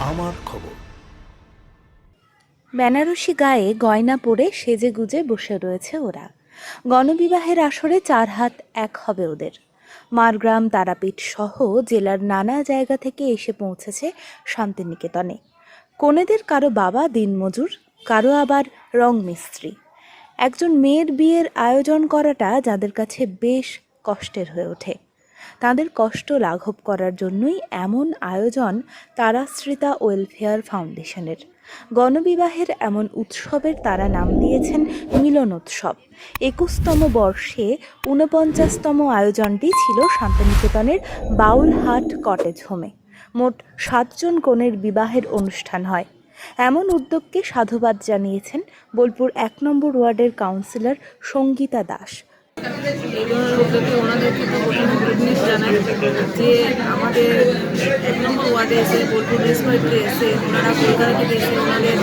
আমার খবর। বেনারসি গায়ে গয়না পরে সেজে গুজে বসে রয়েছে ওরা। গণবিবাহের আসরে চার হাত এক হবে ওদের। মারগ্রাম, তারাপীঠ সহ জেলার নানা জায়গা থেকে এসে পৌঁছেছে শান্তিনিকেতনে। কনেদের কারও বাবা দিনমজুর, কারও আবার রং মিস্ত্রি একজন মেয়ের বিয়ের আয়োজন করাটা যাদের কাছে বেশ কষ্টের হয়ে ওঠে। তাদের কষ্ট লাঘব করার জন্যই এমন আয়োজন তারাশ্রিতা ওয়েলফেয়ার ফাউন্ডেশনের। গণবিবাহের এমন উৎসবের তারা নাম দিয়েছেন মিলন উৎসব একুশতম বর্ষে ঊনপঞ্চাশতম আয়োজনটি ছিল শান্তিনিকেতনের বাউলহাট কটেজ হোমে। মোট সাতজন কনের বিবাহের অনুষ্ঠান হয়। এমন উদ্যোগকে সাধুবাদ জানিয়েছেন বোলপুর এক নম্বর ওয়ার্ডের কাউন্সিলর সঙ্গীতা দাস। প্রত্যেকে ওনাদেরকে তো প্রথমে গুড জানাই যে আমাদের এক নম্বর ওয়ার্ডে এসে বোলপুর মিউনিসিপ্যালিটিতে এসে ওনারা কলকাতা থেকে এসে ওনাদের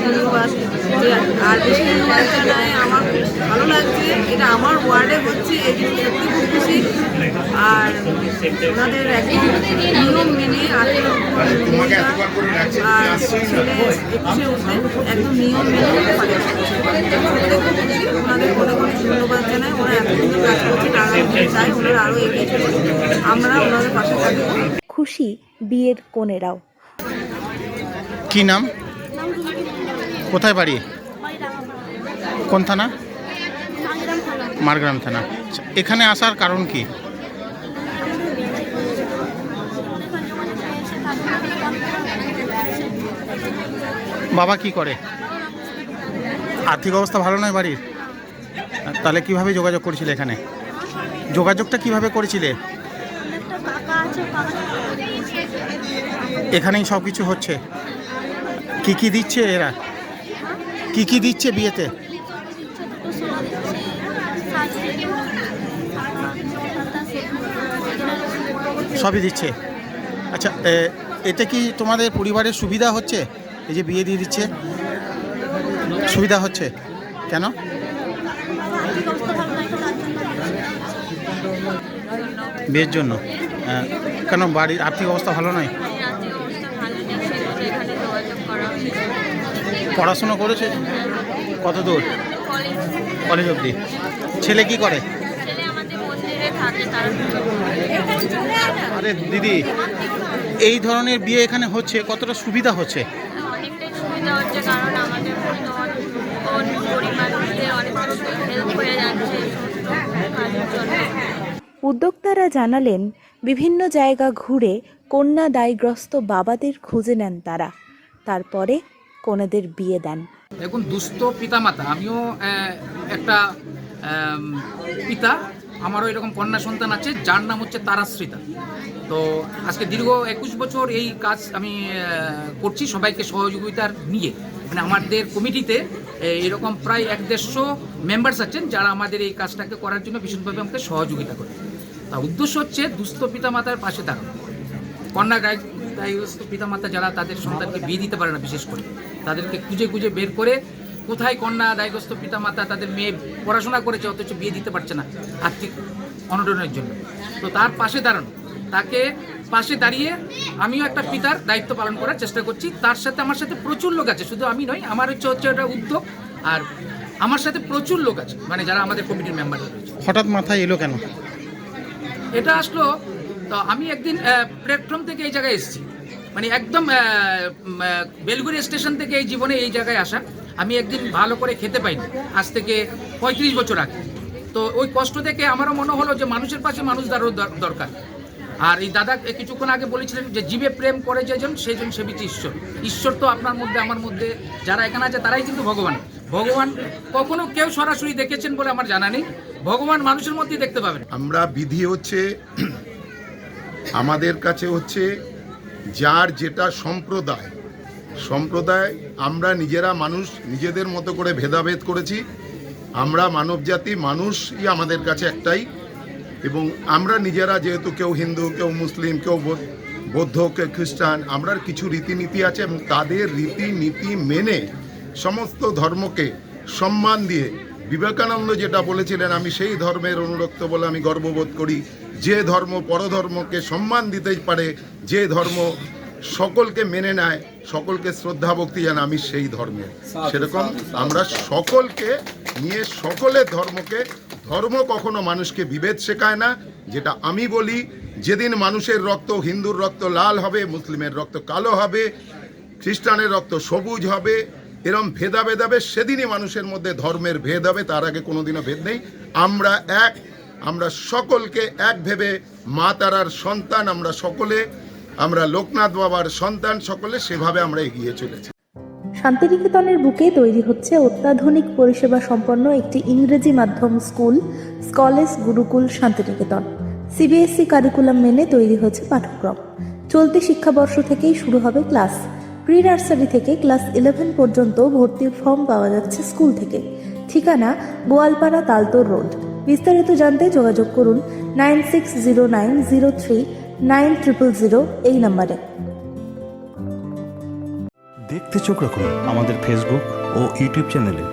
ধন্যবাদ। আর বেশি আমার ভালো লাগছে এটা আমার ওয়ার্ডে সত্যি খুব খুশি আর ওনাদের একদম নিয়ম মেনে আগের আর ছেলে একুশে উঠবে একদম নিয়ম মেনে পারে ওনাদের অনেক অনেক ধন্যবাদ জানাই। ওরা এতদিন কাজ আগামী চাই ওনারা আরও এগিয়ে আমরা ওনাদের পাশে থাকব। খুশি বিয়ের কনেরাও। কি নাম? কোথায় বাড়ি? কোন থানা? মারগ্রাম থানা। আচ্ছা, এখানে আসার কারণ কি? বাবা কি করে? আর্থিক অবস্থা ভালো নয় বাড়ির? তাহলে কীভাবে যোগাযোগ করেছিলে এখানে? যোগাযোগটা কীভাবে করেছিলে? এখানেই সব কিছু হচ্ছে। কি কি দিচ্ছে এরা? কি কি দিচ্ছে বিয়েতে? সবই দিচ্ছে। আচ্ছা এতে কি তোমাদের পরিবারের সুবিধা হচ্ছে? এই যে বিয়ে দিয়ে দিচ্ছে। সুবিধা হচ্ছে। কেন? বিয়ের জন্য। কেন বাড়ির আর্থিক অবস্থা ভালো নয়? পড়াশুনো করেছে? কত দূর? কলেজ অবধি। ছেলে কি করে? আরে দিদি এই ধরনের বিয়ে এখানে হচ্ছে কতটা সুবিধা হচ্ছে? অনেকটাই সুবিধা কারণ আমাদের উদ্যোক্তারা জানালেন বিভিন্ন জায়গা ঘুরে কন্যা দায়গ্রস্ত বাবাদের খুঁজে নেন তারা। তারপরে কনেদের বিয়ে দেন। দেখুন দুস্থ পিতামাতা আমিও একটা পিতা আমারও এরকম কন্যা সন্তান আছে, যার নাম হচ্ছে তারাশ্রিতা। তো আজকে দীর্ঘ একুশ বছর এই কাজ আমি করছি সবাইকে সহযোগিতার নিয়ে। মানে আমাদের কমিটিতে এরকম প্রায় এক দেড়শো মেম্বার্স আছেন যারা আমাদের এই কাজটাকে করার জন্য ভীষণভাবে আমাকে সহযোগিতা করে তা উদ্দেশ্য হচ্ছে দুস্থ পিতামাতার পাশে দাঁড়ানো। কন্যা গায়ে দায়গ্রস্ত পিতামাতা যারা তাদের সন্তানকে বিয়ে দিতে পারে না বিশেষ করে, তাদেরকে খুঁজে খুঁজে বের করে কোথায় কন্যা দায়গ্রস্ত পিতামাতা তাদের মেয়ে পড়াশোনা করেছে অথচ বিয়ে দিতে পারছে না আর্থিক অনটনের জন্য। তো তার পাশে দাঁড়ানো তাকে পাশে দাঁড়িয়ে আমিও একটা পিতার দায়িত্ব পালন করার চেষ্টা করছি। তার সাথে আমার সাথে প্রচুর লোক আছে শুধু আমি নই আমার হচ্ছে হচ্ছে একটা উদ্যোগ আর আমার সাথে প্রচুর লোক আছে মানে যারা আমাদের কমিটির মেম্বার রয়েছে। হঠাৎ মাথায় এলো কেন? এটা আসলো তো আমি একদিন প্ল্যাটফর্ম থেকে এই জায়গায় এসেছি। মানে একদম বেলগুড়ি স্টেশন থেকে এই জীবনে এই জায়গায় আসা, আমি একদিন ভালো করে খেতে পাইনি, আজ থেকে পঁয়ত্রিশ বছর আগে। তো ওই কষ্ট থেকে আমারও মনে হলো যে মানুষের পাশে মানুষ দাঁড়ো দর- দরকার। আর এই দাদা কিছুক্ষণ আগে বলেছিলেন যে জীবে প্রেম করে যেজন সেজন সেবিছে ঈশ্বর। ঈশ্বর তো আপনার মধ্যে, আমার মধ্যে যারা এখানে আছে, তারাই কিন্তু ভগবান। ভগবান কখনো কেউ সরাসরি দেখেছেন বলে আমার জানা নেই। ভগবান মানুষের মধ্যেই দেখতে পাবেন। আমরা বিধি হচ্ছে, আমাদের কাছে হচ্ছে যার যেটা সম্প্রদায় সম্প্রদায় আমরা নিজেরা মানুষ, নিজেদের মতো করে ভেদাভেদ করেছি। আমরা মানবজাতি মানুষই আমাদের কাছে একটাই এবং আমরা নিজেরা যেহেতু কেউ হিন্দু, কেউ মুসলিম, কেউ বৌদ্ধ- কেউ খ্রিস্টান, আমরা কিছু রীতিনীতি আছে এবং তাদের রীতিনীতি মেনে সমস্ত ধর্মকে সম্মান দিয়ে বিবেকানন্দ যেটা বলেছিলেন, আমি সেই ধর্মের অনুরক্ত বলে আমি গর্ববোধ করি। যে ধর্ম পরধর্মকে সম্মান দিতে পারে যে ধর্ম সকলকে মেনে নেয় সকলকে শ্রদ্ধা ভক্তি জানে আমি সেই ধর্মের সেরকম আমরা সকলকে নিয়ে সকলের ধর্মকে ধর্ম কখনো মানুষকে বিভেদ শেখায় না। যেটা আমি বলি যেদিন মানুষের রক্ত হিন্দুর রক্ত লাল হবে মুসলিমের রক্ত কালো হবে খ্রিস্টানের রক্ত সবুজ হবে এরম ভেদাভেদ হবে সেদিনই মানুষের মধ্যে ধর্মের ভেদ হবে তার আগে কোনোদিনও ভেদ নেই। আমরা এক আমরা সকলকে এক ভেবে মা তারার সন্তান, আমরা সকলে, আমরা লোকনাথ বাবার সন্তান, সকলে সেভাবে আমরা এগিয়ে চলেছি। শান্তিনিকেতনের বুকে তৈরি হচ্ছে অত্যাধুনিক পরিষেবা সম্পন্ন একটি ইংরেজি মাধ্যম স্কুল স্কলেজ গুরুকুল, শান্তিনিকেতন। সিবিএসই কারিকুলাম মেনে তৈরি হয়েছে পাঠ্যক্রম। চলতি শিক্ষাবর্ষ থেকেই শুরু হবে ক্লাস। প্রি নার্সারি থেকে ক্লাস ইলেভেন পর্যন্ত ভর্তির ফর্ম পাওয়া যাচ্ছে স্কুল থেকে। ঠিকানা গোয়ালপাড়া তালতোর রোড। বিস্তারিত জানতে যোগাযোগ করুন nine six zero nine zero three nine triple zero এই নম্বরে। দেখতে চোখ রাখুন আমাদের ফেসবুক ও ইউটিউব চ্যানেলে।